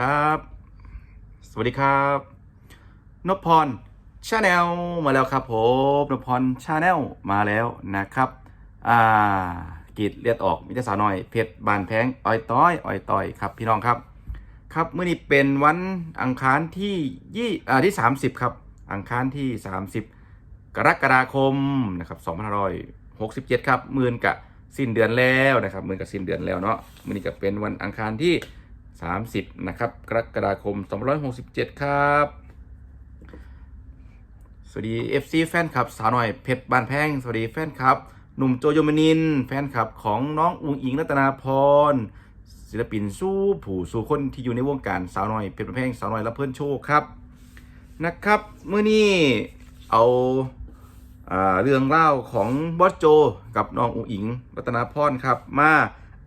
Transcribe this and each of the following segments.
ครับ สวัสดีครับนพพรชาแนลมาแล้วครับผมนพพรชาแนลมาแล้วนะครับ อ่ากีดเลือดออกมิตรสาวน้อยเพชรบานแพงอ้อยต้อยอ้อยต้อยครับพี่น้องครับ ครับเมื่อนี้เป็นวันอังคารที่ยี่อ่าที่30ครับ อังคารที่30กรกฎาคมนะครับ2567ครับมื่นกับสิ้นเดือนแล้วนะครับมื่นกับสิ้นเดือนแล้วเนาะมื่อนี้ก็เป็นวันอังคารที่ 30 นะครับ กรกฎาคม 267 ครับ สวัสดี FC แฟนคลับ สาวหน่อยเพชรบานแพง สวัสดีแฟนคลับ หนุ่มโจโยมนิน แฟนคลับของน้องอุงอิงรัตนาพร ศิลปินสู้ผู้สู่คนที่อยู่ในวงการสาวหน่อยเพชรบานแพงสาวหน่อยรับเพื่อนโชคครับ นะครับเมื่อนี้เอาเรื่องเล่าของบอสโจ กับน้องอุงอิงรัตนาพรครับ มา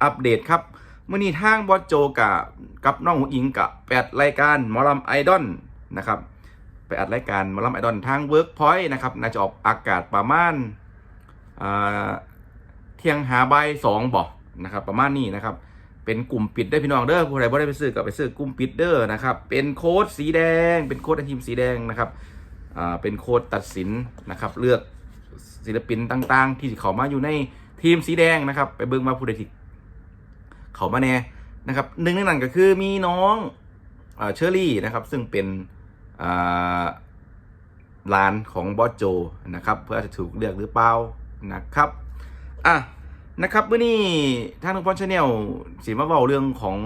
อัปเดตครับ มื่อนี้ทางบอสโจกับกับน้องอุงอิงกับแปดรายการมอลำไอดอลนะครับไปอัดรายการมอลำไอดอลทางเวิร์กพอยต์นะครับน่าจะออกอากาศประมาณอ่าเที่ยงหาใบสองบอกนะครับ ประมาณนี้นะครับ เป็นกลุ่มปิดได้พี่น้องเด้อผู้ใดบ่ได้ไปซื้อก็ไปซื้อกลุ่มปิดเด้อนะครับ เป็นโค้ดสีแดง เป็นโค้ดทีมสีแดงนะครับอ่าเป็นโค้ดตัดสินนะครับ เลือกศิลปินต่าง ๆ ที่เขามาอยู่ในทีมสีแดงนะครับ ไปเบิ่งมาผู้ใดที่ เขามาแน่นะครับหนึ่งในนั้นก็คือมีน้องอเชอรี่นะครับ ซึ่งเป็นอ่านของบอสโจนะครับเพื่อจะถูกเลือกหรือเปล่านะครับอะนะครับเมื่อนี้ทางนุพรชาแนลสีมาเบาเรื่องของ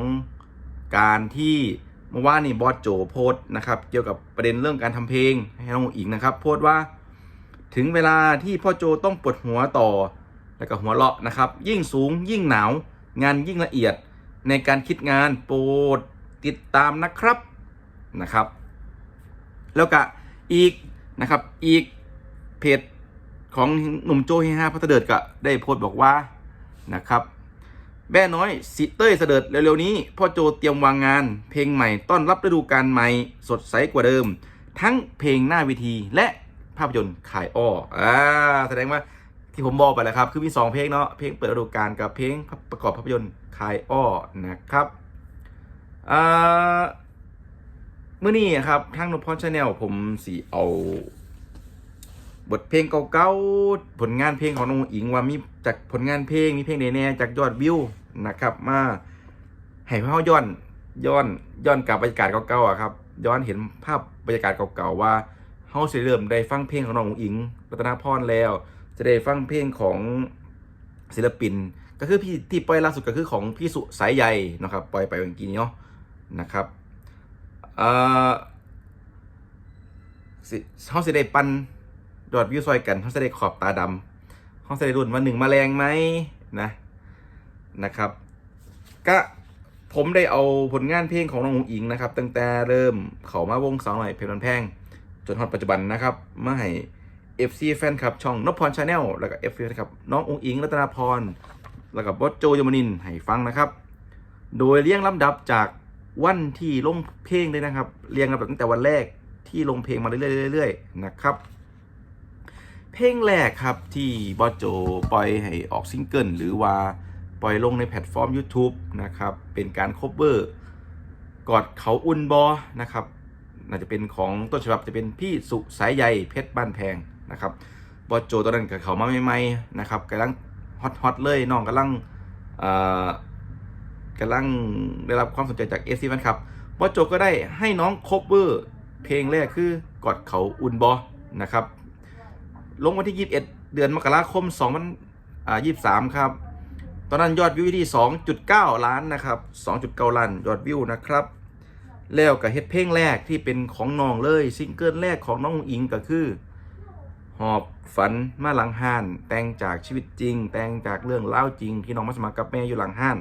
การที่เมื่อวานนี่บอสโจโพสนะครับ เกี่ยวกับประเด็นเรื่องการทำเพลงให้น้องอิงนะครับ โพสว่า ถึงเวลาที่พ่อโจต้องปวดหัวต่อแล้วก็หัวเราะนะครับ ยิ่งสูงยิ่งหนาว งานยิ่งละเอียดในการคิดงานโปรดติดตามนะครับนะครับ แล้วก็อีกนะครับอีกเพจของหนุ่มโจเฮฮาพัฒเดิดก็ได้โพสต์บอกว่านะครับแม่น้อยสิเต้ยเสด็จเร็วๆนี้พ่อโจเตรียมวางงาน เพลงใหม่ต้อนรับฤดูกาลใหม่สดใสกว่าเดิม ทั้งเพลงหน้าเวทีและภาพยนตร์ขายอ้ออ่าแสดงว่า ที่ผมบอกไปแล้วครับ คือมี 2 เพลงเนาะเพลงเปิดฤดูกาลกับเพลงประกอบภาพยนตร์ขายอ้อนะครับเมื่อนี้ครับทางนพพรชาแนลผมสีเอา บทเพลงเก่าๆผลงานเพลงของน้องอิงว่ามีจากผลงานเพลงมีเพลงใดแน่จากยอดวิวนะครับ มาให้พ่อย้อนย้อนย้อนกลับบรรยากาศเก่าๆอะครับ ย้อนเห็นภาพบรรยากาศเก่าๆว่าเฮาสิเริ่มได้ฟังเพลงของน้องอิง รัตนาพรแล้ว จะได้ฟังเพลงของศิลปิน ก็คือพี่ที่ปล่อยล่าสุดก็คือของพี่สุสายใยนะครับปล่อยไปเมื่อกี้นี้เนาะนะครับเอ่อเฮาสิได้ปันยอดวิวซอยกันเขาจะได้ขอบตาดำเขาจะได้รุ่นว่าหนึ่งมแมลงไหมนะนะครับ ก็ผมได้เอาผลงานเพลงของน้องอุ๋งอิงนะครับ ตั้งแต่เริ่มเขามาวงสาวหน่อยเพลงมันแพงจนฮอตปัจจุบันนะครับมาให้ FC แฟนคลับ ช่องนพพรชาแนลแล้วก็ FC ครับ น้องอุ๋งอิงรัตนาพร แล้วก็บอสโจยมนินให้ฟังนะครับ โดยเรียงลำดับจากวันที่ลงเพลงเลยนะครับ เรียงลำดับตั้งแต่วันแรกที่ลงเพลงมาเรื่อยๆๆนะครับ เพลงแรกครับที่บอสโจปล่อยให้ออกซิงเกิลหรือว่าปล่อยลงในแพลตฟอร์ม YouTube นะครับ เป็นการค o เ e อร์กอดเขาอุ่นบอนะครับ น่าจะเป็นของต้นฉบับจะเป็นพี่สุสายใยเพชรบ้านแพง นะครับบอสโจตอนนั้นกับเขามาใหม่ๆนะครับกำลังฮอตฮอตเลยน้องกำลังกำลังได้รับความสนใจจากเอซีแฟนคลับบอสโจก็ได้ให้น้องค o เ e อร์เพลงแรกคือกอดเขาอุ่นบอนะครับ ลงวันที่ 21 เดือนมกราคม2023 ครับ ตอนนั้นยอดวิวที่ 2.9 ล้านนะครับ 2.9 ล้านยอดวิวนะครับ แล้วกับเฮ็ดเพลงแรกที่เป็นของน้องเลยซิงเกิลแรกของน้องอิงก็คือ หอบฝันมาหลังห้าน แต่งจากชีวิตจริง แต่งจากเรื่องเล่าจริงที่น้องมาสมัครกับแม่อยู่หลังห้าน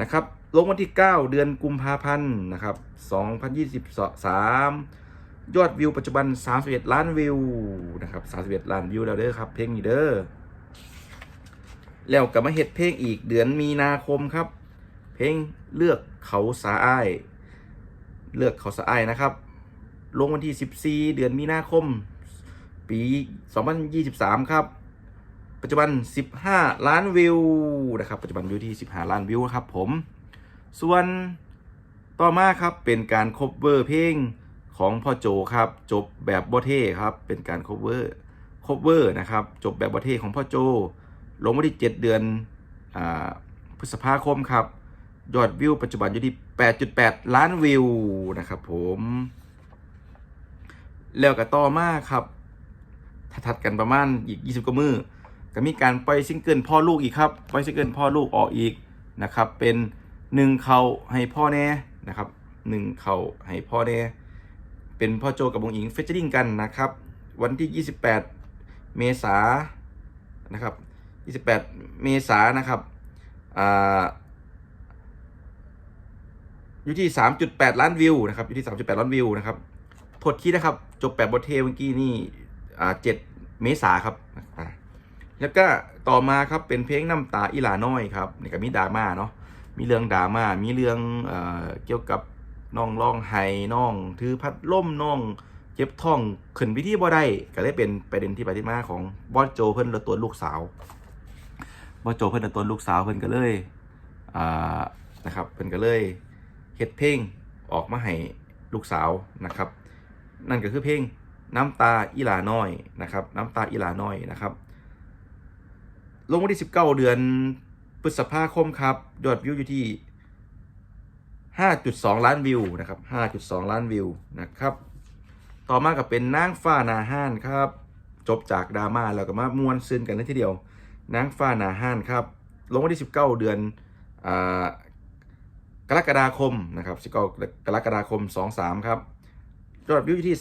นะครับลงวันที่ 9 เดือนกุมภาพันธ์นะครับ2023 ยอดวิวปัจจุบัน 31 ล้านวิวนะครับ31 ล้านวิวแล้วเด้อครับ เพลงนี้เด้อแล้วก็มาเฮ็ดเพลงอีกเดือนมีนาคมครับ เพลงเลือกเขาสาอ้ายเลือกเขาสาอ้ายนะครับ ลงวันที่ 14 เดือนมีนาคม ปี 2023 ครับ ปัจจุบัน 15 ล้านวิวนะครับ ปัจจุบันวิวที่ 15 ล้านวิวครับผม ส่วนต่อมาครับเป็นการคบเวอร์เพลงของพ่อโจครับ จบแบบบอเท่ครับ เป็นการคบเวอร์คบเวอร์นะครับ จบแบบบอเท่ของพ่อโจ ลงวันที่ 7 เดือนอาพฤษภาคมครับ ยอดวิวปัจจุบันอยู่ที่ 8.8 ล้านวิวนะครับผม แล้วก็ต่อมาครับ ถัดกันประมาณอีก 20 กว่ามือก็มีการปล่อยซิงเกิลพ่อลูกอีกครับปล่อยซิงเกิลพ่อลูกออกอีกนะครับเป็นหนึ่งเขาให้พ่อแน่นะครับหนึ่งเขาให้พ่อแน่เป็นพ่อโจกับวงอิงเฟเจอริงกันนะครับ วันที่ 28 เมษานะครับ 28 เมษานะครับอ่าอยู่ที่ 3.8 ล้านวิวนะครับอยู่ที่ 3.8 ล้านวิวนะครับโทษที่นะครับ จบแบบบทเทเมื่อกี้นี่ อ่า7เมษาครับแล้วก็ต่อมาครับเป็นเพลงน้ำตาอีลาน้อยครับนี่ก็มีดราม่าเนาะมีเรื่องดราม่ามีเรื่องเอ่อเกี่ยวกับน้องร้องไห้น้อง ถือพัดล่มน้องเจ็บท้องขึ้นวิธีบ่ได้ก็เลยเป็นประเด็นที่ไปที่มาของบอสโจเพิ่นละตัวลูกสาวบอสโจเพิ่นละตัวลูกสาวเพิ่นก็เลยอ่านะครับเพิ่นก็เลยเฮ็ดเพลงออกมาให้ลูกสาวนะครับ นั่นก็คือเพลง น้ำตาอีหลาน้อยนะครับ น้ำตาอีหลาน้อยนะครับ ลงวันที่ 19 เดือนพฤษภาคมครับยอดวิวอยู่ที่ 5.2 ล้านวิวนะครับ 5.2 ล้านวิวนะครับ ต่อมากับเป็นนางฟ้านาห้านครับ จบจากดราม่าแล้วก็มามวนซึนกันเลยทีเดียวนางฟ้านาห้านครับ ลงวันที่ 19 เดือนอกรกฎาคมนะครับ19กรกฎาคม 23 ครับ ยอดวิวอยู่ที่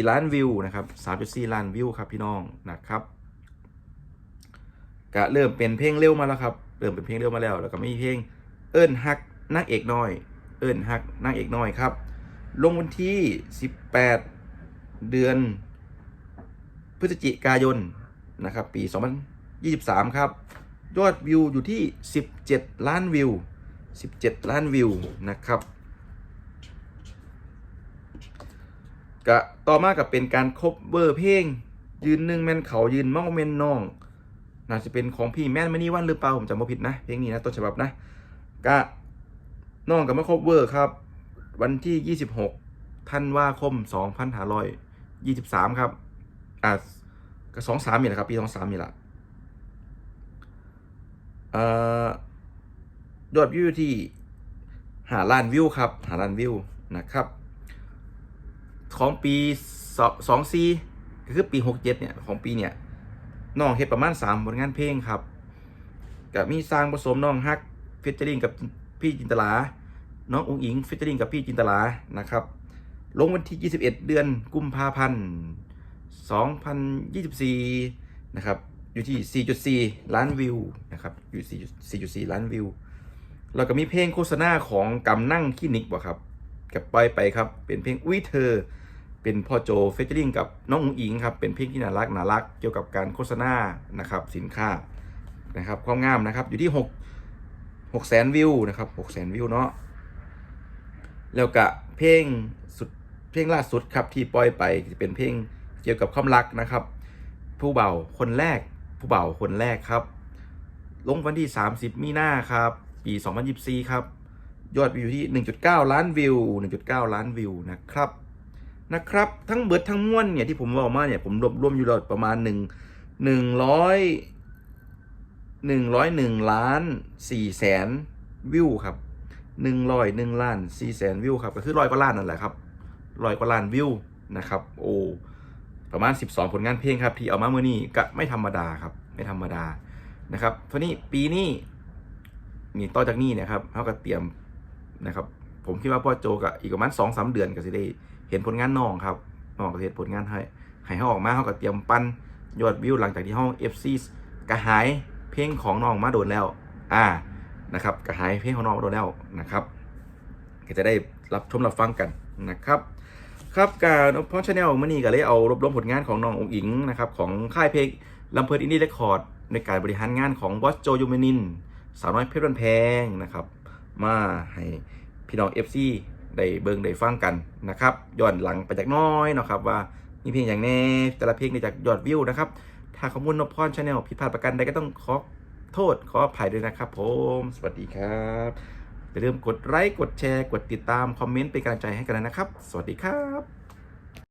3.4 ล้านวิวนะครับ 3.4 ล้านวิวครับพี่น้องนะครับก็เริ่มเป็นเพลงเร็วมาแล้วครับ เริ่มเป็นเพลงเร็วมาแล้ว แล้วก็มีเพลงเอิ้นฮักนางเอกน้อย เอิ้นฮักนางเอกน้อยครับ ลงวันที่ 18 เดือน พฤศจิกายนนะครับ ปี 2023 ครับ ยอดวิวอยู่ที่ 17 ล้านวิว 17 ล้านวิวนะครับ ก็ต่อมากับเป็นการคบเบอร์เพลง ยืนหนึ่งแม่นเขายืนเมาแมนน้อง น่าจะเป็นของพี่แม่นมณีวันหรือเปล่าผมจำไม่ผิดนะเพลงนี้นะต้นฉบับนะก็น้องกับมาคบเวอร์ครับ วันที่ 26ธันวาคม2523 ครับอ่าก็สองสามนี่แหละครับ ปีสองสามนี่แหละเอ่อยอดวิวที่หาล้านวิวครับ หาล้านวิวนะครับ ของปีสองซีก็คือปีหกเจ็ดเนี่ยของปีเนี่ยน้องเฮ็ดประมาณสามผลงานเพลงครับกับมีสร้างผสมน้องฮักฟิชเจอริงกับพี่จินตลา น้องอุ๋งอิงฟิชเจอริงกับพี่จินตลานะครับ ลงวันที่ 21 เดือนกุมภาพันธ์ 2024 นะครับ อยู่ที่ 4.4 ล้านวิวนะครับ อยู่ 4.4 ล้านวิว แล้วก็มีเพลงโฆษณาของกำนั่งคลินิกบ่ครับกับปล่อยไปครับ เป็นเพลงอุ้ยเธอ เป็นพ่อโจเฟเจอริงกับน้องอุ๋งอิงครับเป็นเพลงที่น่ารักน่ารักเกี่ยวกับการโฆษณานะครับสินค้านะครับความงามนะครับอยู่ที่6 6แสนวิวนะครับ6แสนวิวเนาะแล้วก็เพลงสุดเพลงล่าสุดครับที่ปล่อยไปจะเป็นเพลงเกี่ยวกับความรักนะครับ ผู้เบาคนแรกผู้เบาคนแรกครับ ลงวันที่ 30 มีนาครับ ปี 2024 ครับ ยอดวิวที่ 1.9 ล้านวิว 1.9 ล้านวิวนะครับ นะครับ ทั้งเบิดทั้งม้วนเนี่ยที่ผมบอกมาเนี่ยผมรวบรวมอยู่แล้วประมาณ1 100 101ล้าน4แสนวิวครับหนึ่งร้อยหนึ่งล้านสี่แสนวิวครับก็คือร้อยกว่าล้านนั่นแหละครับร้อยกว่าล้านวิวนะครับ โอ้ประมาณ 12 ผลงานเพลงครับที่เอามาเมื่อนี้ก็ไม่ธรรมดาครับ ไม่ธรรมดานะครับทีนี้ปีนี้นี่ต่อจากนี้นะครับเขาก็เตรียมนะครับ ผมคิดว่าพ่อโจกับอีกประมาณสองสาเดือนก็จะได้ เห็นผลงานน้องครับน้องก็เห็นผลงานให้ให้เขาออกมาเขาก็เตรียมปั้นยอดวิวหลังจากที่เขาเอฟซีกระหายเพลงของน้องมาโดนแล้ว อ่านะครับกระหายเพลงของน้องมาโดนแล้วนะครับก็จะได้รับชมรับฟังกันนะครับ ครับการพอชาแนลมื่อนี้ก็เลยเอารวบรวมผลงานของน้ององอิงนะครับของค่ายเพลงลำเพลินอินดี้เรคคอร์ดในการบริหารงานของบอสโจยูเมนินสาวน้อยเพชรบันแพงนะครับ มาให้พี่น้อง FC ได้เบิ่งได้ฟังกันนะครับย้อนหลังไปจากน้อยเนาะครับว่ามีเพลงอย่างแน่แต่ละเพลงได้จากยอดวิวนะครับ ถ้าข้อมูลนพพรชาแนลผิดพลาดประกันใดก็ต้องขอโทษขออภัยด้วยนะครับ ผม สวัสดีครับอย่าลืมกดไลค์กดแชร์ กดติดตามคอมเมนต์เป็นกำลังใจให้กันนะครับ สวัสดีครับ